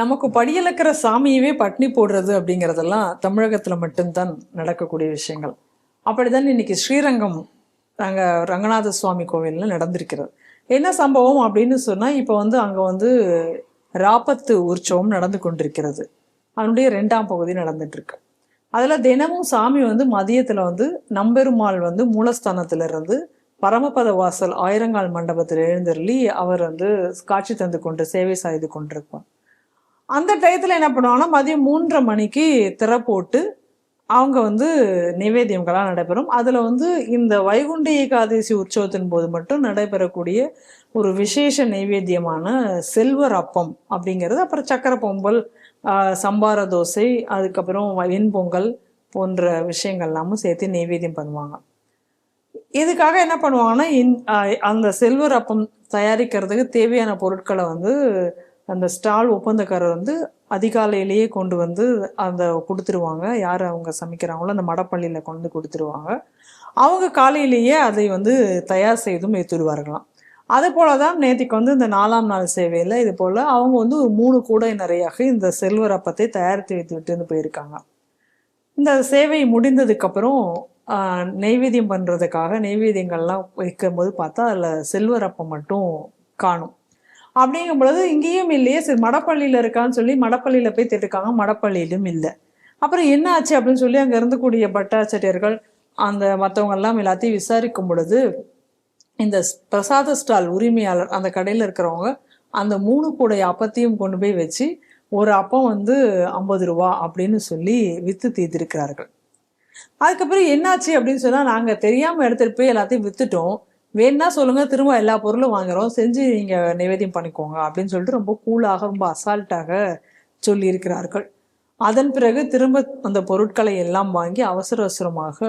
நமக்கு படியலக்கிற சாமியவே பட்னி போடுறது அப்படிங்கிறதெல்லாம் தமிழகத்தில் மட்டும்தான் நடக்கக்கூடிய விஷயங்கள். அப்படிதான் இன்னைக்கு ஸ்ரீரங்கம் நாங்கள் ரங்கநாத சுவாமி கோவிலில் நடந்திருக்கிறது. என்ன சம்பவம் அப்படின்னு சொன்னால் இப்போ வந்து அங்கே வந்து ராபத்து உற்சவம் நடந்து கொண்டிருக்கிறது. அதனுடைய ரெண்டாம் பகுதி நடந்துட்டுருக்கு. அதில் தினமும் சாமி வந்து மதியத்தில் வந்து நம்பெருமாள் வந்து மூலஸ்தானத்தில் இருந்து பரமபத வாசல் ஆயிரங்கால் மண்டபத்தில் எழுந்தருளி அவர் வந்து காட்சி தந்து கொண்டு சேவை செய்து கொண்டிருப்பார். அந்த டயத்தில் என்ன பண்ணுவாங்கன்னா மதியம் மூன்றரை மணிக்கு திற போட்டு அவங்க வந்து நிவேதியங்களாக நடைபெறும். அதில் வந்து இந்த வைகுண்ட ஏகாதசி உற்சவத்தின் போது மட்டும் நடைபெறக்கூடிய ஒரு விசேஷ நைவேத்தியமான செல்வர் அப்பம் அப்படிங்கிறது அப்புறம் சக்கரை பொங்கல் சம்பார தோசை அதுக்கப்புறம் வெண்பொங்கல் போன்ற விஷயங்கள் எல்லாமும் சேர்த்து நைவேத்தியம் பண்ணுவாங்க. இதுக்காக என்ன பண்ணுவாங்கன்னா இந்- அந்த செல்வர் அப்பம் தயாரிக்கிறதுக்கு தேவையான பொருட்களை வந்து அந்த ஸ்டால் ஒப்பந்தக்காரர் வந்து அதிகாலையிலேயே கொண்டு வந்து அந்த கொடுத்துருவாங்க. யார் அவங்க சமைக்கிறாங்களோ அந்த மடப்பள்ளியில் கொண்டு கொடுத்துருவாங்க. அவங்க காலையிலேயே அதை வந்து தயார் செய்தும் எடுத்துடுவார்களாம் அதே போல தான் நேத்திக்கு வந்து இந்த நாலாம் நாள் சேவையில் இது போல் அவங்க வந்து ஒரு மூணு கூடை நிறையாக இந்த செல்வர் அப்பத்தை தயாரித்து வைத்து விட்டுன்னு போயிருக்காங்க. இந்த சேவை முடிந்ததுக்கப்புறம் நெய்வேத்தியம் பண்ணுறதுக்காக நெய்வேத்தியங்கள்லாம் வைக்கும்போது பார்த்தா அதில் செல்வர் அப்பம் மட்டும் காணும். அப்படிங்கும் பொழுது இங்கேயும் இல்லையே சரி மடப்பள்ளியில் இருக்கான்னு சொல்லி மடப்பள்ளியில் போய் தேட்டுருக்காங்க மடப்பள்ளியிலும் இல்லை. அப்புறம் என்ன ஆச்சு அப்படின்னு சொல்லி அங்கே இருந்தக்கூடிய பட்டாச்சாரியர்கள் அந்த மற்றவங்கெல்லாம் எல்லாத்தையும் விசாரிக்கும் பொழுது இந்த ஸ்- பிரசாத ஸ்டால் உரிமையாளர் அந்த கடையில் இருக்கிறவங்க அந்த மூணு கூடை அப்பத்தையும் கொண்டு போய் வச்சு ஒரு அப்பம் வந்து ஐம்பது ரூபா அப்படின்னு சொல்லி வித்து தீர்த்திருக்கிறார்கள். அதுக்கப்புறம் என்னாச்சு அப்படின்னு சொன்னால் நாங்கள் தெரியாமல் எடுத்துகிட்டு போய் எல்லாத்தையும் வித்துட்டோம். வேணா சொல்லுங்க திரும்ப எல்லா பொருளும் வாங்குறோம். செஞ்சு நீங்க நிவேதியம் பண்ணிக்கோங்க அப்படின்னு சொல்லிட்டு ரொம்ப கூலாக ரொம்ப அசால்ட்டாக சொல்லி இருக்கிறார்கள் அதன் பிறகு திரும்ப அந்த பொருட்களை எல்லாம் வாங்கி அவசர அவசரமாக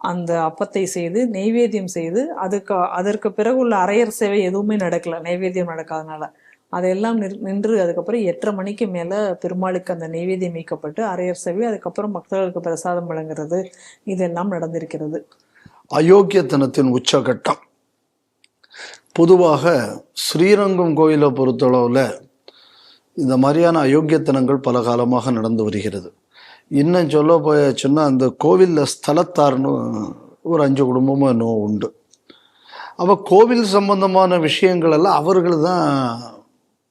அந்த அப்பத்தை செய்து நெய்வேத்தியம் செய்து அதுக்கு அதற்கு பிறகு உள்ள அரையர் சேவை எதுவுமே நடக்கல நெய்வேத்தியம் நடக்காதனால. அதையெல்லாம் நின்று அதுக்கப்புறம் எட்டரை மணிக்கு மேல பெருமாளுக்கு அந்த நெய்வேத்தியம் வைக்கப்பட்டு அரையர் சேவை அதுக்கப்புறம் பக்தர்களுக்கு பிரசாதம் வழங்குறது இதெல்லாம் நடந்திருக்கிறது. அயோக்கியத்தனத்தின் உச்சகட்டம். பொதுவாக ஸ்ரீரங்கம் கோயிலை பொறுத்தளவில் இந்த மாதிரியான அயோக்கியத்தனங்கள் பல காலமாக நடந்து வருகிறது. இன்னும் சொல்ல போயாச்சுன்னா அந்த கோவிலில் ஸ்தலத்தார்னு ஒரு அஞ்சு குடும்பமும் இன்னும் உண்டு. அப்போ கோவில் சம்பந்தமான விஷயங்களெல்லாம் அவர்கள் தான்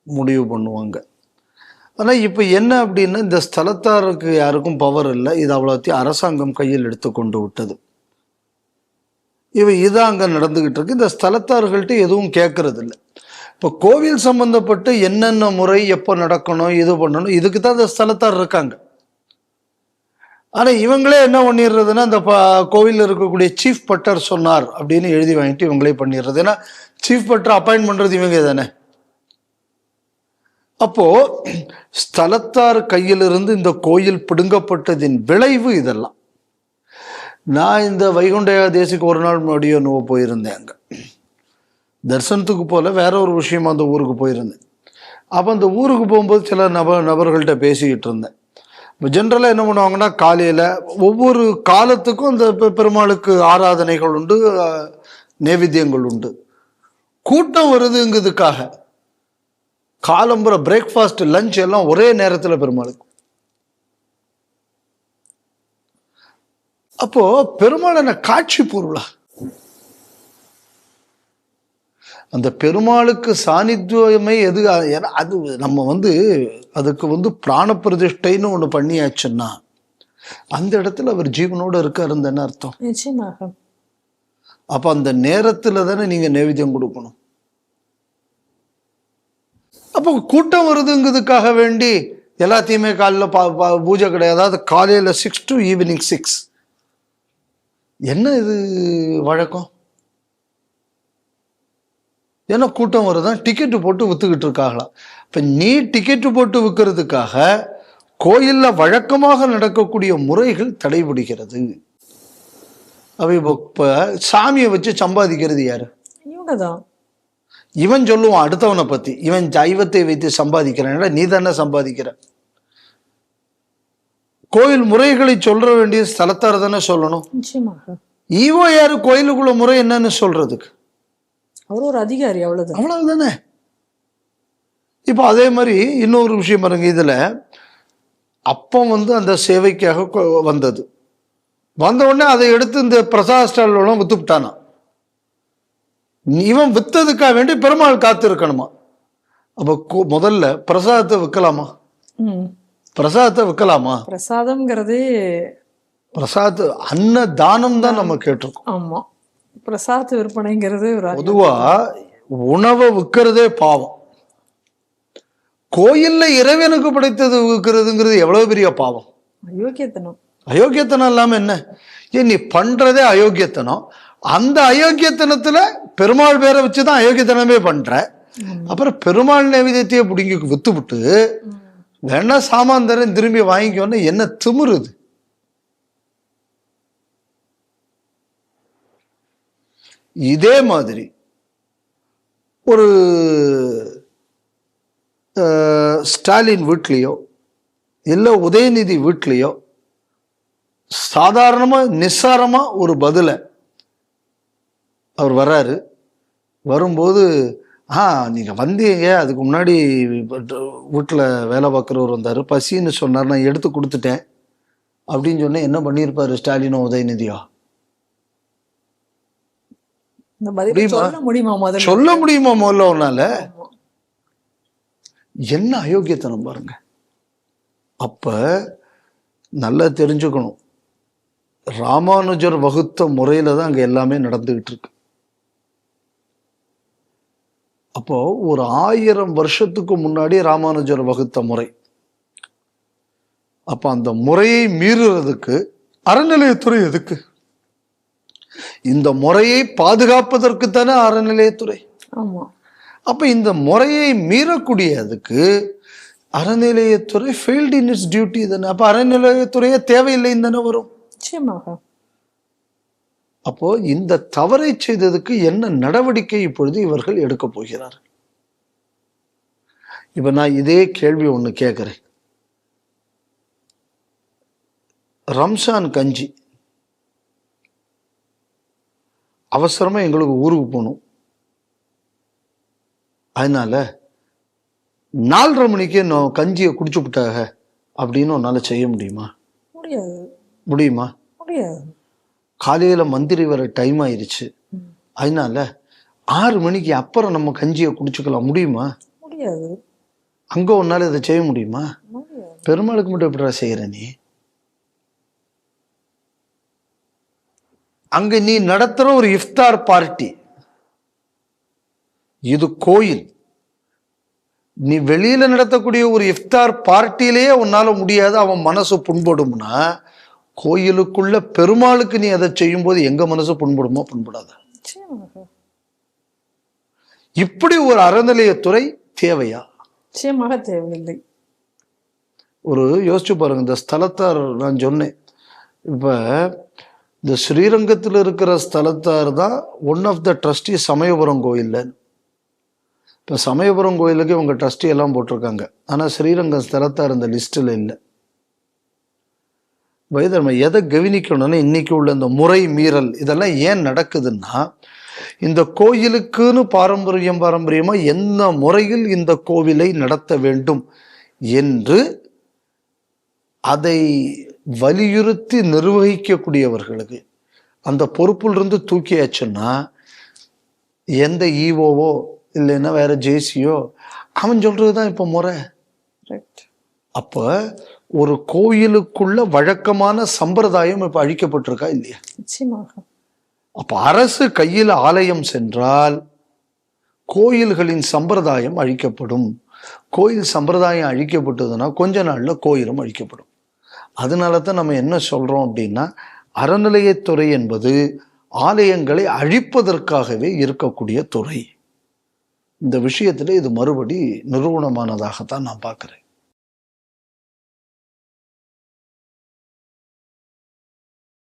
முடிவு பண்ணுவாங்க. ஆனால் இப்போ என்ன அப்படின்னா இந்த ஸ்தலத்தாருக்கு யாருக்கும் பவர் இல்லை. இது அவ்வளோத்தையும் அரசாங்கம் கையில் எடுத்து கொண்டு விட்டது. இவ இதான் அங்கே நடந்துக்கிட்டு இருக்கு. இந்த ஸ்தலத்தார்கள்ட்ட எதுவும் கேட்கறது இல்லை இப்போ கோவில் சம்பந்தப்பட்டு என்னென்ன முறை எப்போ நடக்கணும் இது பண்ணணும் இதுக்கு தான் இந்த ஸ்தலத்தார் இருக்காங்க. ஆனால் இவங்களே என்ன பண்ணிடுறதுன்னா இந்த ப கோவிலில் இருக்கக்கூடிய சீஃப் பட்டர் சொன்னார் அப்படின்னு எழுதி வாங்கிட்டு இவங்களே பண்ணிடுறது. ஏன்னா சீஃப் பட்டர் அப்பாயின்ட் பண்ணுறது இவங்க தானே. அப்போது ஸ்தலத்தார் கையிலிருந்து இந்த கோயில் பிடுங்கப்பட்டதின் விளைவு இதெல்லாம். நான் இந்த வைகுண்ட ஏகாதேசிக்கு ஒரு நாள் முன்னாடியோ நோ போயிருந்தேன் அங்கே. தரிசனத்துக்கு போல வேற ஒரு விஷயமா அந்த ஊருக்கு போயிருந்தேன். அப்போ அந்த ஊருக்கு போகும்போது சில நப நபர்கள்ட்ட பேசிக்கிட்டு இருந்தேன். இப்போ ஜென்ரலாக என்ன பண்ணுவாங்கன்னா காலையில் ஒவ்வொரு காலத்துக்கும் அந்த பெருமாளுக்கு ஆராதனைகள் உண்டு அஹ், நைவேத்தியங்கள் உண்டு. கூட்டம் வருதுங்கிறதுக்காக காலம்புற பிரேக்ஃபாஸ்ட் லஞ்ச் எல்லாம் ஒரே நேரத்தில் பெருமாளுக்கு. அப்போ பெருமாள் என்ன காட்சி பொருளா? அந்த பெருமாளுக்கு சாநித்தியமே எது? ஏன்னா அது நம்ம வந்து அதுக்கு வந்து பிராண பிரதிஷ்டைன்னு ஒன்று பண்ணியாச்சுன்னா அந்த இடத்துல அவர் ஜீவனோட இருக்காருன்னு தானே அர்த்தம்? நிச்சயமாக. அப்ப அந்த நேரத்துல தானே நீங்க நைவேத்தியம் கொடுக்கணும். அப்போ கூட்டம் வருதுங்கிறதுக்காக வேண்டி எல்லாத்தையுமே காலைல பா பா- பூஜை கிடையாது. அதாவது காலையில சிக்ஸ் டு ஈவினிங் சிக்ஸ் என்ன இது வழக்கம்? ஏன்னா கூட்டம் வருதான் டிக்கெட்டு போட்டு வித்துக்கிட்டு இருக்காங்களாம் இப்போ நீ டிக்கெட்டு போட்டு விற்கிறதுக்காக கோயிலில் வழக்கமாக நடக்கக்கூடிய முறைகள் தடைபடுகிறது. அவை இப்போ சாமியை வச்சு சம்பாதிக்கிறது யாரு? இவன் சொல்லுவான் அடுத்தவனை பத்தி. இவன் தெய்வத்தை வைத்து சம்பாதிக்கிறான். நீ தானே சம்பாதிக்கிற? கோயில் முறைகளை சொல்ற வேண்டிய ஸ்தலத்தார் தானே சொல்லணும். ஈவோ யாரு கோயிலுக்குள்ள முறை என்னன்னு சொல்றதுக்கு? அவர் ஒரு அதிகாரி அவ்வளவுதான். அவ்வளவுதானே? இப்போ அதே மாதிரி இன்னொரு விஷயம் பாருங்க இதுல அப்பம் வந்து அந்த சேவைக்காக வந்தது. வந்த உடனே அதை எடுத்து இந்த பிரசாத் ஸ்டாலின் வித்துவிட்டானா இவன் வித்ததுக்காக வேண்டி பெருமாள் காத்து இருக்கணுமா அப்போ முதல்ல பிரசாதத்தை விற்கலாமா பிரசாதத்தை விற்கலாமா? பிரசாதம்ங்கிறதே பிரசாத அன்ன தானம் தான் நம்ம கேட்டிருக்கோம். ஆமா. பிரசாத விற்பனைங்கிறது ஒரு பொதுவா உணவை விற்கிறதே பாவம். கோயில்ல இறைவனுக்கு படைத்தது விற்கிறதுங்கிறது எவ்வளவு பெரிய பாவம்? அயோக்கியத்தனம். அயோக்கியத்தனம் இல்லாம என்ன? ஏன் நீ பண்றதே அயோக்கியத்தனம். அந்த அயோக்கியத்தனத்துல பெருமாள் பேரை வச்சுதான் அயோக்கியத்தனமே பண்ற. அப்புறம் பெருமாள் நைவேத்தியத்தையே பிடிங்கி வித்துவிட்டு வேணா சாமான் தரேன் திரும்பி வாங்கிக்கோன்னு என்ன திமுறுது இதே மாதிரி ஒரு அஹ், ஸ்டாலின் வீட்லேயோ இல்லை உதயநிதி வீட்லேயோ சாதாரணமாக நிஸ்சாரமாக ஒரு பதிலை அவர் வர்றாரு. வரும்போது ஆ நீங்கள் வந்தீங்க அதுக்கு முன்னாடி வீட்டில் வேலை பார்க்குறவர் வந்தார். பசின்னு சொன்னார் நான் எடுத்து கொடுத்துட்டேன். அப்படின்னு சொன்னேன் என்ன பண்ணியிருப்பாரு ஸ்டாலினோ உதயநிதியோ? சொல்ல முடியுமா முதல்ல உன்னால? என்ன அயோக்கியத்தனம் பாருங்க. அப்ப நல்லா தெரிஞ்சுக்கணும். ராமானுஜர் வகுத்த முறையில தான் அங்க எல்லாமே நடந்துகிட்டு இருக்கு. அப்போ ஒரு ஆயிரம் வருஷத்துக்கு முன்னாடி ராமானுஜர் வகுத்த முறை. அப்ப அந்த முறையை மீறுறதுக்கு அறநிலையத்துறை எதுக்கு? இந்த முறையை பாதுகாப்பதற்கு தானே அறநிலையத்துறை. ஆமா. அப்ப இந்த முறையை மீறக்கூடியதுக்கு அறநிலையத்துறை ஃபெயில்ட் இன் இட்ஸ் டியூட்டி தானே. அப்ப அறநிலையத்துறையே தேவையில்லைன்னு தானே வரும். நிச்சயமாக. அப்போ இந்த தவறை செய்ததுக்கு என்ன நடவடிக்கை இப்பொழுது இவர்கள் எடுக்க போகிறார்கள்? இப்ப நான் இதே கேள்வி ஒண்ணு கேட்கிறேன் ரம்சான் கஞ்சி. அவசரமா எங்களுக்கு ஊருக்கு போகணும். அதனால நாலரை மணிக்கே நான் கஞ்சியை குடிச்சு விட்டாக அப்படின்னு உன்னால செய்ய முடியுமா? முடியாது. முடியுமா? முடியாது. காலையில மந்திரி வர டைம் ஆயிருச்சு. ம். அதனால ஆறு மணிக்கு அப்புறம் நம்ம கஞ்சியை குடிச்சுக்கலாம். முடியுமா? முடியாது. அங்க உன்னால இதை செய்ய முடியுமா? பெருமாளுக்கு மட்டும் எப்படிடா செய்யற நீ? அங்க நீ நடத்துற ஒரு இஃப்தார் பார்ட்டி. இது கோயில். நீ வெளியில நடத்தக்கூடிய ஒரு இஃப்தார் பார்ட்டியிலேயே உன்னால முடியாது. அவன் மனசு புண்படும்னா கோயிலுக்குள்ள பெருமாளுக்கு நீ அதை செய்யும்போது எங்க மனசு புண்படுமோ? புண்படாத. இப்படி ஒரு அறநிலையத்துறை தேவையா? நிச்சயமாக தேவையில்லை. ஒரு யோசிச்சு பாருங்க இந்த ஸ்தலத்தார் நான் சொன்னேன். இப்ப இந்த ஸ்ரீரங்கத்தில் இருக்கிற ஸ்தலத்தார் தான் one of the trustee Samayapuram கோயில்ல. இப்போ சமயபுரம் கோயிலுக்கு இவங்க ட்ரஸ்டி எல்லாம் போட்டிருக்காங்க. ஆனால் ஸ்ரீரங்கம் ஸ்தலத்தார் இந்த லிஸ்ட்டில் இல்லை. வயது நம்ம எதை கவனிக்கணும்னா இன்னைக்கு உள்ள இந்த முறை மீறல் இதெல்லாம் ஏன் நடக்குதுன்னா இந்த கோயிலுக்குன்னு பாரம்பரியம் பாரம்பரியமாக என்ன முறையில் இந்த கோவிலை நடத்த வேண்டும் என்று அதை வலியுறுத்தி நிர்வகிக்கக்கூடியவர்களுக்கு அந்த பொறுப்பிலிருந்து தூக்கியாச்சுன்னா எந்த ஈவோவோ இல்லைன்னா வேற ஜேசியோ அவன் சொல்றது தான் இப்போ முறை. ரைட் அப்போ ஒரு கோயிலுக்குள்ள வழக்கமான சம்பிரதாயம் இப்போ அழிக்கப்பட்டிருக்கா இல்லையா? நிச்சயமாக. அப்ப அரசு கையில் ஆலயம் சென்றால் கோயில்களின் சம்பிரதாயம் அழிக்கப்படும். கோயில் சம்பிரதாயம் அழிக்கப்பட்டதுன்னா கொஞ்ச நாள்ல கோயிலும் அழிக்கப்படும். அதனால தான் நம்ம என்ன சொல்றோம் அப்படின்னா அறநிலையத்துறை என்பது ஆலயங்களை அழிப்பதற்காகவே இருக்கக்கூடிய துறை. இந்த விஷயத்துல இது மறுபடி நிறுவனமானதாகத்தான் நான் பார்க்கிறேன்